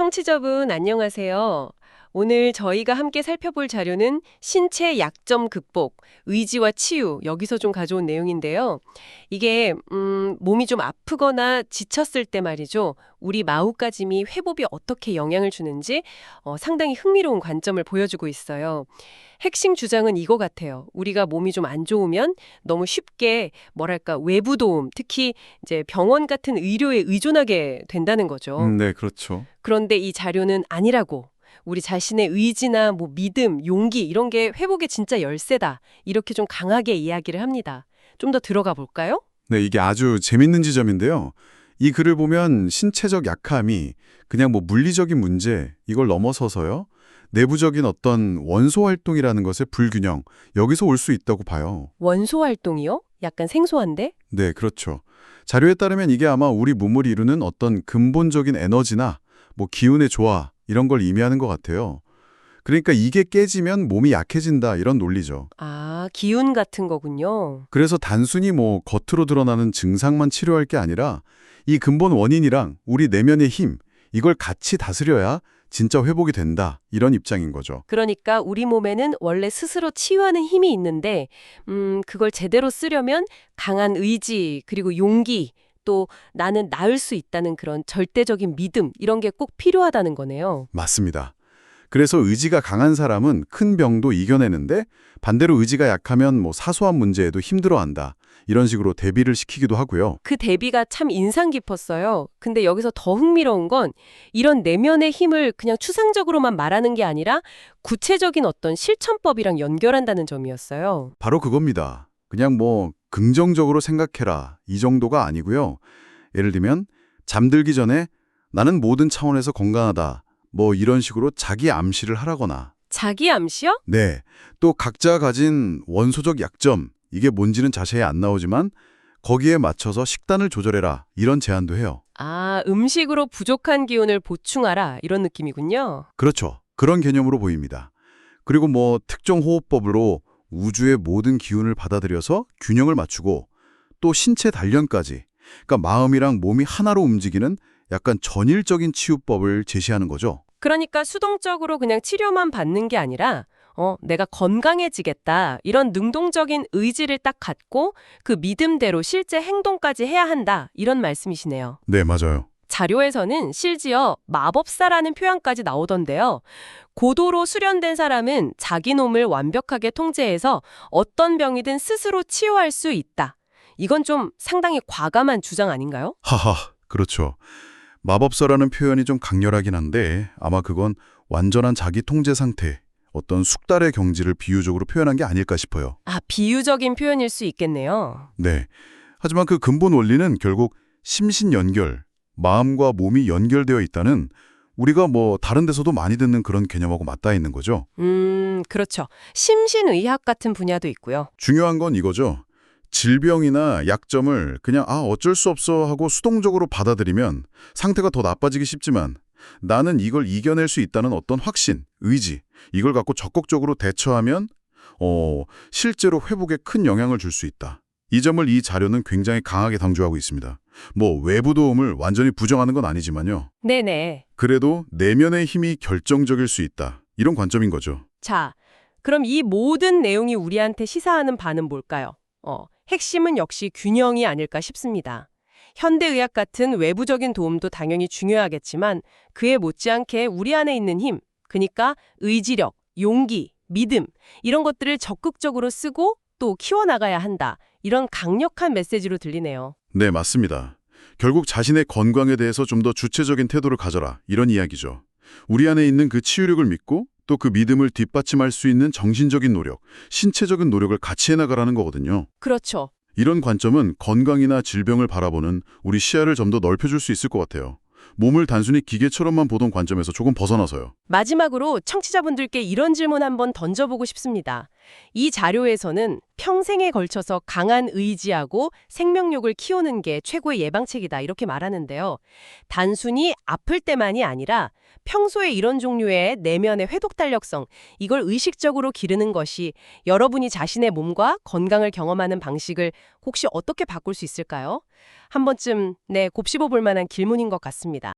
청취자분 안녕하세요. 오늘 저희가 함께 살펴볼 자료는 신체 약점 극복, 의지와 치유 여기서 좀 가져온 내용인데요. 이게 음, 몸이 좀 아프거나 지쳤을 때 말이죠. 우리 마음가짐이 회복에 어떻게 영향을 주는지 어, 상당히 흥미로운 관점을 보여주고 있어요. 핵심 주장은 이거 같아요. 우리가 몸이 좀 안 좋으면 너무 쉽게 뭐랄까 외부 도움, 특히 이제 병원 같은 의료에 의존하게 된다는 거죠. 음, 네, 그렇죠. 그런데 이 자료는 아니라고. 우리 자신의 의지나 뭐 믿음, 용기 이런 게 회복의 진짜 열쇠다. 이렇게 좀 강하게 이야기를 합니다. 좀 더 들어가 볼까요? 네, 이게 아주 재밌는 지점인데요. 이 글을 보면 신체적 약함이 그냥 뭐 물리적인 문제 이걸 넘어서서요. 내부적인 어떤 원소 활동이라는 것의 불균형 여기서 올 수 있다고 봐요. 원소 활동이요? 약간 생소한데? 네, 그렇죠. 자료에 따르면 이게 아마 우리 몸을 이루는 어떤 근본적인 에너지나 뭐 기운의 조화 이런 걸 의미하는 것 같아요. 그러니까 이게 깨지면 몸이 약해진다 이런 논리죠. 아, 기운 같은 거군요. 그래서 단순히 뭐 겉으로 드러나는 증상만 치료할 게 아니라 이 근본 원인이랑 우리 내면의 힘 이걸 같이 다스려야 진짜 회복이 된다 이런 입장인 거죠. 그러니까 우리 몸에는 원래 스스로 치유하는 힘이 있는데, 음, 그걸 제대로 쓰려면 강한 의지, 그리고 용기, 또 나는 나을 수 있다는 그런 절대적인 믿음, 이런 게 꼭 필요하다는 거네요. 맞습니다. 그래서 의지가 강한 사람은 큰 병도 이겨내는데 반대로 의지가 약하면 뭐 사소한 문제에도 힘들어한다. 이런 식으로 대비를 시키기도 하고요. 그 대비가 참 인상 깊었어요. 근데 여기서 더 흥미로운 건 이런 내면의 힘을 그냥 추상적으로만 말하는 게 아니라 구체적인 어떤 실천법이랑 연결한다는 점이었어요. 바로 그겁니다. 그냥 뭐 긍정적으로 생각해라 이 정도가 아니고요. 예를 들면 잠들기 전에 나는 모든 차원에서 건강하다 뭐 이런 식으로 자기 암시를 하라거나 자기 암시요? 네, 또 각자 가진 원소적 약점 이게 뭔지는 자세히 안 나오지만 거기에 맞춰서 식단을 조절해라 이런 제안도 해요. 아, 음식으로 부족한 기운을 보충하라 이런 느낌이군요. 그렇죠. 그런 개념으로 보입니다. 그리고 뭐 특정 호흡법으로 우주의 모든 기운을 받아들여서 균형을 맞추고 또 신체 단련까지 그러니까 마음이랑 몸이 하나로 움직이는 약간 전일적인 치유법을 제시하는 거죠. 그러니까 수동적으로 그냥 치료만 받는 게 아니라 어, 내가 건강해지겠다. 이런 능동적인 의지를 딱 갖고 그 믿음대로 실제 행동까지 해야 한다. 이런 말씀이시네요. 네, 맞아요. 자료에서는 실지어 마법사라는 표현까지 나오던데요. 고도로 수련된 사람은 자기 놈을 완벽하게 통제해서 어떤 병이든 스스로 치유할 수 있다. 이건 좀 상당히 과감한 주장 아닌가요? 하하, 그렇죠. 마법사라는 표현이 좀 강렬하긴 한데 아마 그건 완전한 자기 통제 상태, 어떤 숙달의 경지를 비유적으로 표현한 게 아닐까 싶어요. 아, 비유적인 표현일 수 있겠네요. 네. 하지만 그 근본 원리는 결국 심신 연결, 마음과 몸이 연결되어 있다는 우리가 뭐 다른 데서도 많이 듣는 그런 개념하고 맞닿아 있는 거죠. 음, 그렇죠. 심신의학 같은 분야도 있고요. 중요한 건 이거죠. 질병이나 약점을 그냥 아 어쩔 수 없어 하고 수동적으로 받아들이면 상태가 더 나빠지기 쉽지만 나는 이걸 이겨낼 수 있다는 어떤 확신, 의지 이걸 갖고 적극적으로 대처하면 어 실제로 회복에 큰 영향을 줄 수 있다. 이 점을 이 자료는 굉장히 강하게 강조하고 있습니다. 뭐 외부 도움을 완전히 부정하는 건 아니지만요. 네네. 그래도 내면의 힘이 결정적일 수 있다. 이런 관점인 거죠. 자, 그럼 이 모든 내용이 우리한테 시사하는 바는 뭘까요? 어, 핵심은 역시 균형이 아닐까 싶습니다. 현대의학 같은 외부적인 도움도 당연히 중요하겠지만 그에 못지않게 우리 안에 있는 힘, 그니까 의지력, 용기, 믿음 이런 것들을 적극적으로 쓰고 또 키워나가야 한다. 이런 강력한 메시지로 들리네요. 네, 맞습니다. 결국 자신의 건강에 대해서 좀 더 주체적인 태도를 가져라. 이런 이야기죠. 우리 안에 있는 그 치유력을 믿고 또 그 믿음을 뒷받침할 수 있는 정신적인 노력, 신체적인 노력을 같이 해나가라는 거거든요. 그렇죠. 이런 관점은 건강이나 질병을 바라보는 우리 시야를 좀 더 넓혀줄 수 있을 것 같아요. 몸을 단순히 기계처럼만 보던 관점에서 조금 벗어나서요. 마지막으로 청취자분들께 이런 질문 한번 던져보고 싶습니다. 이 자료에서는 평생에 걸쳐서 강한 의지하고 생명력을 키우는 게 최고의 예방책이다 이렇게 말하는데요. 단순히 아플 때만이 아니라 평소에 이런 종류의 내면의 회복 달력성 이걸 의식적으로 기르는 것이 여러분이 자신의 몸과 건강을 경험하는 방식을 혹시 어떻게 바꿀 수 있을까요? 한 번쯤 네 곱씹어 볼 만한 길문인 것 같습니다.